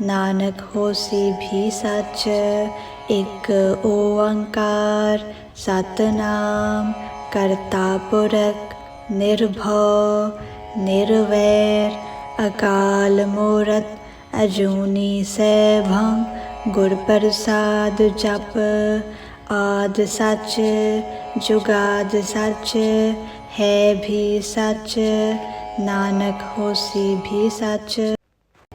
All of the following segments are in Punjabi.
ਨਾਨਕ ਹੋਸੀ ਵੀ ਸੱਚ ਇਕ ਓੰਕਾਰ ਸਤਨਾਮ ਕਰਤਾ ਪੁਰਖ ਨਿਰਭਉ ਨਿਰਵੈਰ ਅਕਾਲ ਮੂਰਤ ਅਜੂਨੀ ਸੈਭੰ ਗੁਰ ਪ੍ਰਸਾਦ ਜਪ ਆਦ ਸੱਚ ਜੁਗਾਦ ਸੱਚ ਹੈ ਵੀ ਸੱਚ ਨਾਨਕ ਹੋਸੀ ਵੀ ਸੱਚ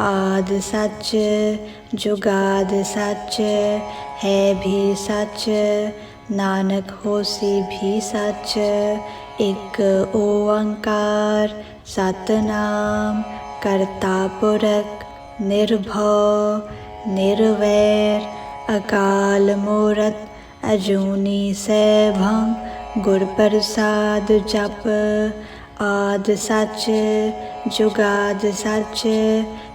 ਆਦ ਸੱਚ ਜੁਗਾਦ ਸੱਚ, ਹੈ ਵੀ ਸੱਚ, ਨਾਨਕ ਹੋਸੀ ਵੀ ਸੱਚ, ਇੱਕ ਓੰਕਾਰ, ਸਤਨਾਮ, ਕਰਤਾ ਪੁਰਖ, ਨਿਰਭਉ, ਨਿਰਵੈਰ, ਅਕਾਲ ਮੂਰਤ, ਅਜੂਨੀ ਸੈਭੰ, ਗੁਰ ਪ੍ਰਸਾਦ ਜਪ, ਆਦ ਸੱਚ ਜੁਗਾਦ ਸੱਚ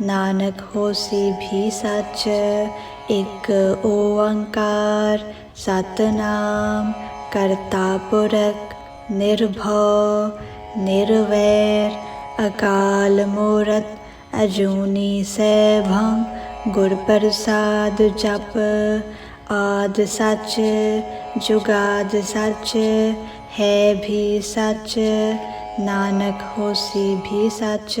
ਨਾਨਕ ਹੋਸੀ ਵੀ ਸੱਚ ਇਕ ਓੰਕਾਰ ਸਤਨਾਮ ਕਰਤਾ ਪੁਰਖ ਨਿਰਭਉ ਨਿਰਵੈਰ ਅਕਾਲ ਮੂਰਤ ਅਜੂਨੀ ਸੈਭੰ ਗੁਰ ਪ੍ਰਸਾਦ ਜਪ ਆਦ ਸੱਚ ਜੁਗਾਦ ਸੱਚ ਹੈ ਵੀ ਸੱਚ ਨਾਨਕ ਹੋਸੀ ਵੀ ਸੱਚ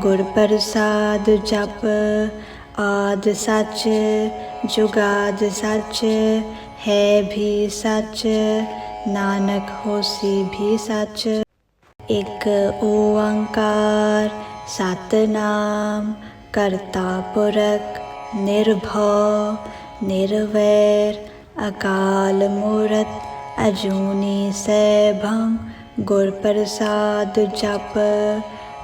ਗੁਰ ਪ੍ਰਸਾਦ ਜਪ ਆਦ ਸੱਚ, ਜੁਗਾਦ ਸੱਚ, ਹੈ ਵੀ ਸੱਚ, ਨਾਨਕ ਹੋਸੀ ਵੀ ਸੱਚ। ਇੱਕ ਓੰਕਾਰ, ਸਤਨਾਮ, ਕਰਤਾ ਪੁਰਖ, ਨਿਰਭਉ, ਨਿਰਵੈਰ, ਅਕਾਲ ਮੂਰਤ, ਅਜੂਨੀ ਸੈਭੰ, ਗੁਰ ਪ੍ਰਸਾਦ ਜਪ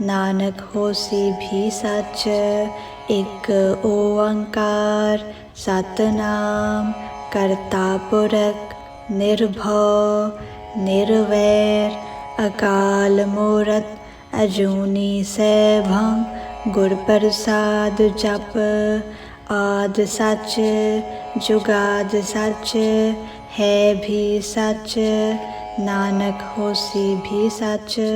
ਨਾਨਕ ਹੋਸੀ ਵੀ ਸੱਚ ਇੱਕ ਓੰਕਾਰ ਸਤਨਾਮ ਕਰਤਾ ਪੁਰਖ ਨਿਰਭਉ ਨਿਰਵੈਰ ਅਕਾਲ ਮੂਰਤ ਅਜੂਨੀ ਸੈਭੰ ਗੁਰ ਪ੍ਰਸਾਦ ਜਪ ਆਦ ਸੱਚ ਜੁਗਾਦ ਸੱਚ ਹੈ ਵੀ ਸੱਚ ਨਾਨਕ ਹੋਸੀ ਵੀ ਸੱਚ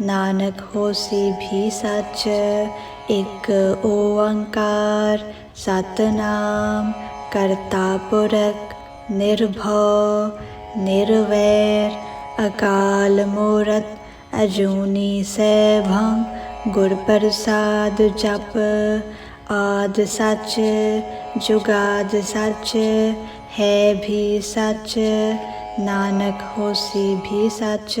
ਨਾਨਕ ਹੋਸੀ ਵੀ ਸੱਚ ਇਕ ਓੰਕਾਰ ਸਤਨਾਮ ਕਰਤਾ ਪੁਰਖ ਨਿਰਭਉ ਨਿਰਵੈਰ ਅਕਾਲ ਮੂਰਤ ਅਜੂਨੀ ਸੈਭੰ ਗੁਰ ਪ੍ਰਸਾਦ ਜਪ ਆਦ ਸੱਚ ਜੁਗਾਦ ਸੱਚ ਹੈ ਵੀ ਸੱਚ ਨਾਨਕ ਹੋਸੀ ਵੀ ਸੱਚ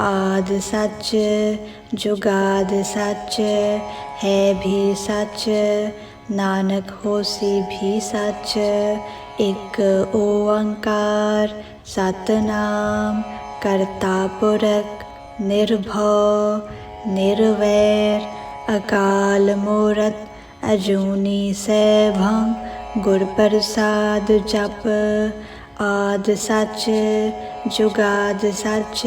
ਆਦ ਸੱਚ ਜੁਗਾਦ ਸੱਚ, ਹੈ ਵੀ ਸੱਚ, ਨਾਨਕ ਹੋਸੀ ਵੀ ਸੱਚ, ਇੱਕ ਓੰਕਾਰ, ਸਤਨਾਮ, ਕਰਤਾ ਪੁਰਖ, ਨਿਰਭਉ, ਨਿਰਵੈਰ, ਅਕਾਲ ਮੂਰਤ, ਅਜੂਨੀ ਸੈਭੰ, ਗੁਰ ਪ੍ਰਸਾਦ ਜਪ, ਆਦ ਸੱਚ ਜੁਗਾਦ ਸੱਚ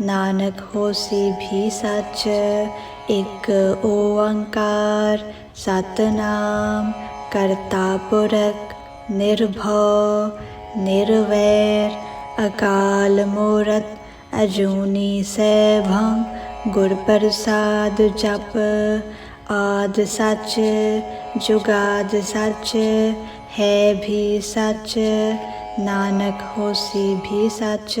ਨਾਨਕ ਹੋਸੀ ਵੀ ਸੱਚ ਇਕ ਓੰਕਾਰ ਸਤਨਾਮ ਕਰਤਾ ਪੁਰਖ ਨਿਰਭਉ ਨਿਰਵੈਰ ਅਕਾਲ ਮੂਰਤ ਅਜੂਨੀ ਸੈਭੰ ਗੁਰ ਪ੍ਰਸਾਦ ਜਪ ਆਦ ਸੱਚ ਜੁਗਾਦ ਸੱਚ ਹੈ ਵੀ ਸੱਚ ਨਾਨਕ ਹੋਸੀ ਵੀ ਸੱਚ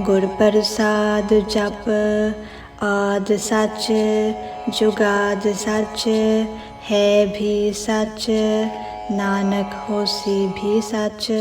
ਗੁਰ ਪ੍ਰਸਾਦ ਜਪ ਆਦ ਸੱਚ ਜੁਗਾਦ ਸੱਚ ਹੈ ਵੀ ਸੱਚ ਨਾਨਕ ਹੋਸੀ ਵੀ ਸੱਚ।